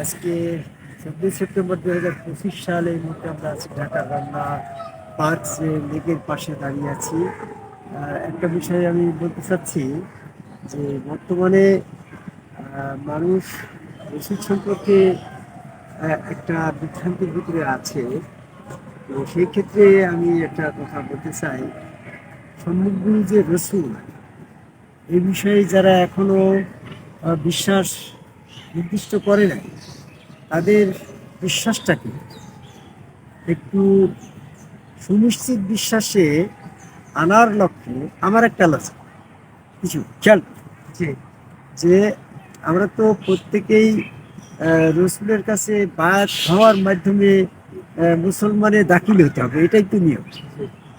আজকে চব্বিশ সেপ্টেম্বর দু হাজার পঁচিশ সালে এই মুহূর্তে আমরা আছি ঢাকা রমনা পার্ক লেকের পাশে দাঁড়িয়ে আছি। একটা বিষয় আমি বলতে চাচ্ছি যে বর্তমানে মানুষ ওষুধ সম্পর্কে একটা বিভ্রান্তির ভিতরে আছে। তো সেই ক্ষেত্রে আমি একটা কথা বলতে চাই। সম্মুখগুলি যে রসুল এই বিষয়ে যারা এখনও বিশ্বাস নির্দিষ্ট করে নাই। তাদের বিশ্বাসটাকে একটু সুনিশ্চিত বিশ্বাসে আনার লক্ষ্যে আমার একটা আলোচনা। কিছু খেয়াল যে যে আমরা তো প্রত্যেকেই রসুলের কাছে বায়াত হওয়ার মাধ্যমে মুসলমানে দাখিল হতে হবে এটাই তো নিয়ম।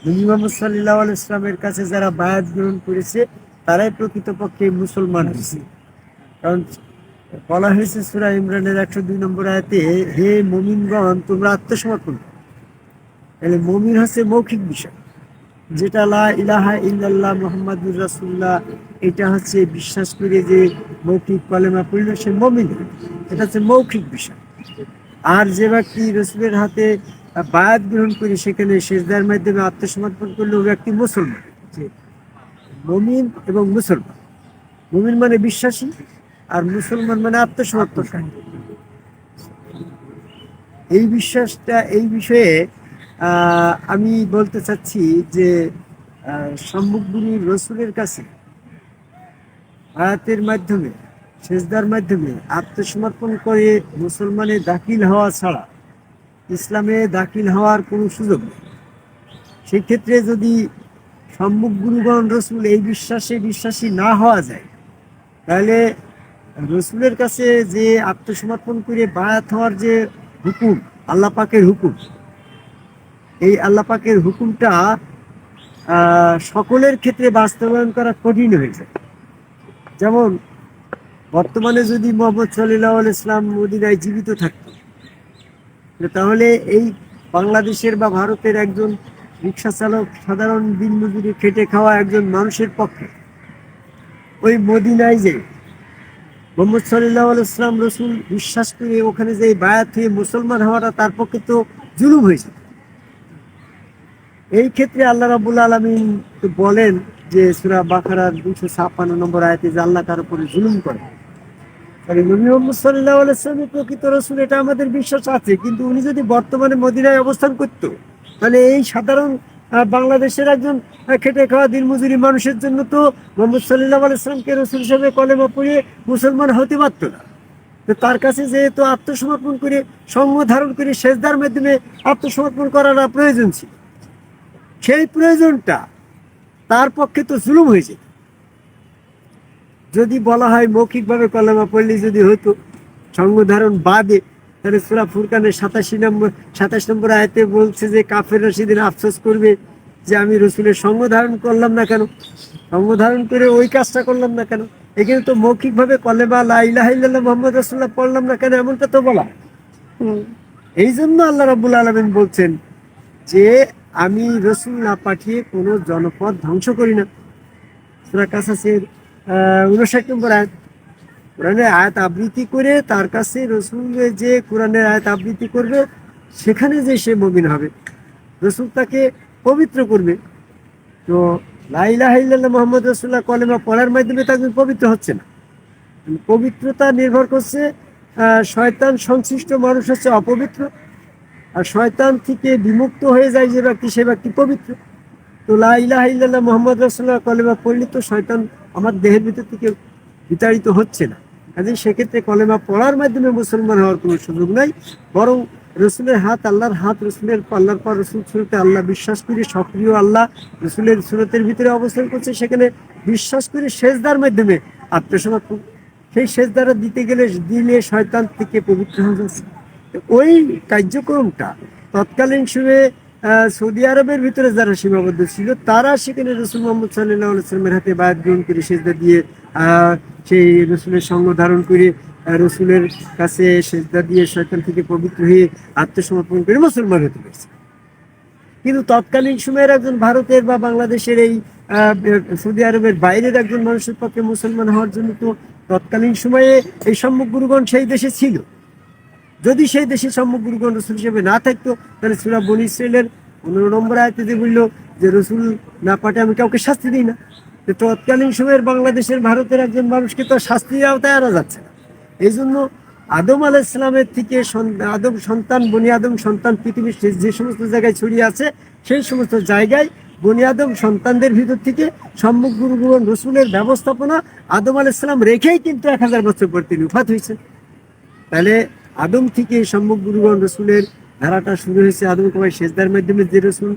নবী মোহাম্মদ সাল্লাহ ইসলামের কাছে যারা বায়াত গ্রহণ করেছে তারাই প্রকৃতপক্ষে মুসলমান হয়েছে। কারণ বলা হয়েছে সুরা ইমরানের একশো দুই নম্বর আয়াতে, হে মমিনগণ, তোমরা আত্মসমর্পণ তাহলে মমিন হচ্ছে মৌখিক বিষয়। যেটা লা ইলাহা ইল্লাল্লাহ মোহাম্মদুর রাসুল্লাহ এটা হচ্ছে বিশ্বাস করে যে মৌখিক কলেমা পড়লে সে মমিন এটা হচ্ছে মৌখিক বিষয়। আর যে ব্যক্তি রসুলের হাতে বায়াত গ্রহণ করে সেখানে সেজদার মাধ্যমে আত্মসমর্পণ করলে ব্যক্তি মুসলমান। মমিন এবং মুসলমান। মমিন মানে বিশ্বাসী আর মুসলমান মানে আত্মসমর্পণকারী এই বিশ্বাসটা এই বিষয়ে আমি বলতে চাচ্ছি যে আহ, সম্মুখগুরু রসুলের কাছে আয়াতের মাধ্যমে সেজদার মাধ্যমে আত্মসমর্পণ করে মুসলমানে দাখিল হওয়া ছাড়া ইসলামে দাখিল হওয়ার কোনো সুযোগ নেই। সেই ক্ষেত্রে যদি সম্মুখ গুরুগণ রসুল এই বিশ্বাসে বিশ্বাসী না হওয়া যায় তাহলে রসুলের কাছে যে আত্মসমর্পণ করে বায়াত হওয়ার যে হুকুম, আল্লাহ পাকের হুকুম, এই আল্লাহ পাকের হুকুমটা সকলের ক্ষেত্রে বাস্তবায়ন করা কঠিন হয়ে যায় যেমন, বর্তমানে যদি মোহাম্মদ সাল্লাহ ইসলাম মদিনায় জীবিত থাকত, তাহলে এই বাংলাদেশের বা ভারতের একজন রিক্সা চালক সাধারণ দিনমজুরি খেটে খাওয়া একজন মানুষের পক্ষে, ওই মদিনায় যে মোহাম্মদ সাল্লাহ ইসলাম রসুল বিশ্বাস করে ওখানে যে বায়াত হয়ে মুসলমান হওয়াটা তার পক্ষে তো জুলুম হয়েছে। এই ক্ষেত্রে আল্লাহ রাবুল আলমিন বলেন যে সুরা বাখারার দুশো ছাপ্পান্ন নম্বর আয়তে যে আল্লাহ তার উপরে জুলুম করে। আমাদের বিশ্বাস আছে, কিন্তু উনি যদি বর্তমানে মদিনায় অবস্থান করত, তাহলে এই সাধারণ বাংলাদেশের একজন খেটে খাওয়া দিনমজুরি মানুষের জন্য তো মোহাম্মদ সাল্লাহ আলাইসলামকে রসুল হিসেবে কলেমা পড়িয়ে মুসলমান হতে পারত না। তার কাছে যেহেতু আত্মসমর্পণ করে, সঙ্গ ধারণ করে সেজদার মাধ্যমে আত্মসমর্পণ করাটা প্রয়োজন ছিল, সেই প্রয়োজনটা তার পক্ষে তো জুলুম হয়েছে যদি বলা হয় মৌখিকভাবে কলেমা পড়লে যদি হতো সংবিধারণ বাদে তাহলে সুরা ফুরকানের সাতাশি নম্বর সাতাশ নম্বর আয়তে বলছে যে কাফেররা সেদিন আফসোস করবে যে আমি রসুলের সঙ্গ ধারণ করলাম না কেন? সঙ্গ ধারণ করে ওই কাজটা করলাম না কেন? এখানে তো মৌখিকভাবে কলেমা লাইলাহ মোহাম্মদ রসুল্লাহ পড়লাম না কেন? এমনটা তো বলা। এই জন্য আল্লাহ রাবুল আলমিন বলছেন যে আমি রসুল না পাঠিয়ে কোনো জনপদ ধ্বংস করি না। সুরা কাসাসের উনষাট নম্বর আয়াত। কোরআনের আয়াত আবৃত্তি করে তার কাছে রসুল যে কোরআনের আয়াত আবৃত্তি করবে, সেখানে যে সে মমিন হবে, রসুল তাকে পবিত্র করবে। তো লাইলা হাইল্লাহ মোহাম্মদ রসুল্লাহ কলেমা পড়ার মাধ্যমে তাকে পবিত্র হচ্ছে না। পবিত্রতা নির্ভর করছে শয়তান সংশ্লিষ্ট মানুষ হচ্ছে অপবিত্র, আর শয়তান থেকে বিমুক্ত হয়ে যায় যে ব্যক্তি, সে ব্যক্তি পবিত্র। তো লাইলা হাইল্লাহ মোহাম্মদ রসুল্লাহ কলেমা পড়লে তো শয়তান আমার দেহের ভিতর থেকে বিতাড়িত হচ্ছে না। কাজে সেক্ষেত্রে কলেমা পড়ার মাধ্যমে মুসলমান হওয়ার কোনো সুযোগ নাই, বরং রসুলের হাত, আল্লাহর হাত, রসুলের, আল্লাহর পর রসুল সুরতে আল্লাহ বিশ্বাস করে, সক্রিয় আল্লাহ রসুলের সুরতের ভিতরে অবস্থান করছে, সেখানে বিশ্বাস করে সেজদার মাধ্যমে আত্মসমর্পণ। সেই সেজদারা দিতে গেলে দিলে শয়তান থেকে পবিত্র হয়ে যাচ্ছে। ওই কার্যক্রমটা তৎকালীন সময়ে সৌদি আরবের ভিতরে যারা সীমাবদ্ধ ছিল, তারা সেখানে রসুল মোহাম্মদ সাল্লাহ সাল্লামের হাতে বায়াত গ্রহণ করে সেজদা দিয়ে সেই রসুলের সঙ্গ ধারণ করে রসুলের কাছে সেজদা দিয়ে শয়তান থেকে পবিত্র হয়ে আত্মসমর্পণ করে মুসলমান হতে পেরেছে। কিন্তু তৎকালীন সময়ের একজন ভারতের বা বাংলাদেশের এই সৌদি আরবের বাইরের একজন মানুষের পক্ষে মুসলমান হওয়ার জন্য তো তৎকালীন সময়ে এই সম্মুখ গুরুগণ সেই দেশে ছিল। যদি সেই দেশে সম্মুখগুরুগণ রসুল হিসেবে না থাকতো, তাহলে সুরা বনি পনেরো নম্বর আয়তে বলল যে রসুল না পাঠে আমি কাউকে শাস্তি দিই না। তৎকালীন সময়ের বাংলাদেশের ভারতের একজন মানুষকে তো শাস্তির আওতায় আনা যাচ্ছে না। এই জন্য আদম আলাহ ইসলামের থেকে আদম সন্তান, বনি আদম সন্তান পৃথিবীর যে- সমস্ত জায়গায় ছড়িয়ে আছে, সেই সমস্ত জায়গায় বনি আদম সন্তানদের ভিতর থেকে সম্মুখ গুরুগুরন রসুলের ব্যবস্থাপনা আদম আলাহ ইসলাম রেখেই কিন্তু এক হাজার বছর পর তিনি উফাত হয়েছে তাহলে আদম থেকে সম্মুখ গুরুগণ রসুলের ধারাটা শুরু হয়েছে আদম কুমার সেজদার মাধ্যমে যে রসুল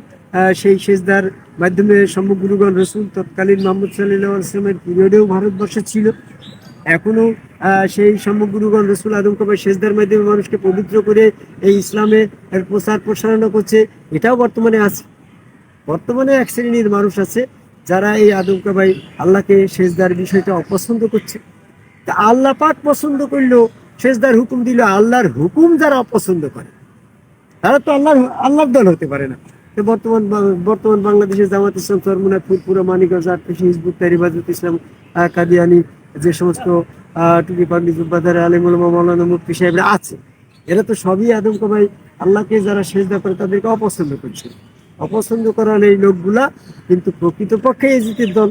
সেই সেজদার মাধ্যমে সম্মুখ গুরুগণ রসুল তৎকালীন মোহাম্মদ সাল্লাহ আসলামের পিরিয়ডেও ভারতবর্ষে ছিল। এখনও আহ, সেই সম্মুখ গুরুগণ রসুল আদম কুমার সেজদার মাধ্যমে মানুষকে পবিত্র করে এই ইসলামের এর প্রচার প্রসারণা করছে। এটাও বর্তমানে আছে। বর্তমানে এক শ্রেণির মানুষ আছে যারা এই আদম কাবাই আল্লাহকে সেজদার বিষয়টা অপছন্দ করছে। তা আল্লাহ পাক পছন্দ করল সেজদার হুকুম দিল আল্লাহর হুকুম যারা অপছন্দ করে তারা তো আল্লাহর আল্লাহর দল হতে পারে না। বর্তমান বর্তমান বাংলাদেশের জামাত ইসলাম চরমুনা ফুরপুরা মানিকগঞ্জ আটপিসি হিজবুত তারিবাজুত ইসলাম কাদিয়ানি, যে সমস্ত টুকি পান্ডি জুব্বাদার আলিমুলমা মৌলানা মুফতি সাহেবরা আছে, এরা তো সবই আদম কমাই আল্লাহকে যারা সেজদা করে তাদেরকে অপছন্দ করছে। অপছন্দ করার এই লোকগুলা কিন্তু প্রকৃতপক্ষে এজিতের দল,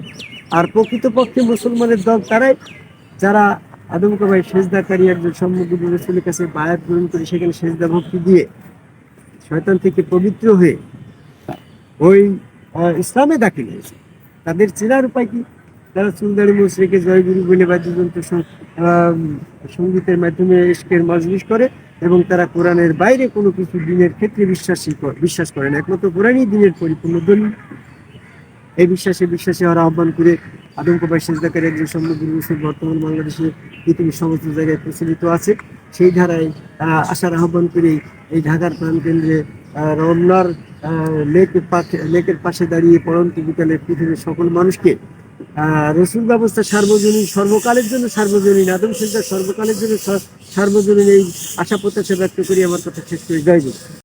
আর প্রকৃতপক্ষে মুসলমানের দল তারাই যারা আদম কবাই সেজদাকারী একজন সম্মুখী রসুলের কাছে বায়াত গ্রহণ করে সেখানে সেজদা ভক্তি দিয়ে, শয়তান থেকে পবিত্র হয়ে ওই ইসলামে দাখিল হয়েছে। তাদের চেনার উপায় কি? তারা চুলদারি মুসরিকে জয়গুরু বলে বাদ্যযন্ত্র সঙ্গীতের মাধ্যমে ইস্কের মজলিস করে এবং তারা কোরআনের বাইরে কোনো কিছু দিনের ক্ষেত্রে বিশ্বাসী বিশ্বাস করে না। একমাত্র কোরআনই দিনের পরিপূর্ণ দলিল। এই বিশ্বাসে বিশ্বাসে ওরা আহ্বান করে আদমকবাই সেজদাকারী একজন সম্মুখীন রসুল বর্তমান বাংলাদেশে পৃথিবীর সমস্ত জায়গায় প্রচলিত আছে। সেই ধারায় আসার আহ্বান করে এই ঢাকার প্রাণকেন্দ্রে রমনার লেকের পাশে লেকের পাশে দাঁড়িয়ে পড়ন্ত বিকালে পৃথিবীর সকল মানুষকে রসুল ব্যবস্থা সার্বজনীন, সর্বকালের জন্য সার্বজনীন, আদম সেন্টার সর্বকালের জন্য সর- সার্বজনীন এই আশা প্রত্যাশা ব্যক্ত করি আমার কথা শেষ করে। যাই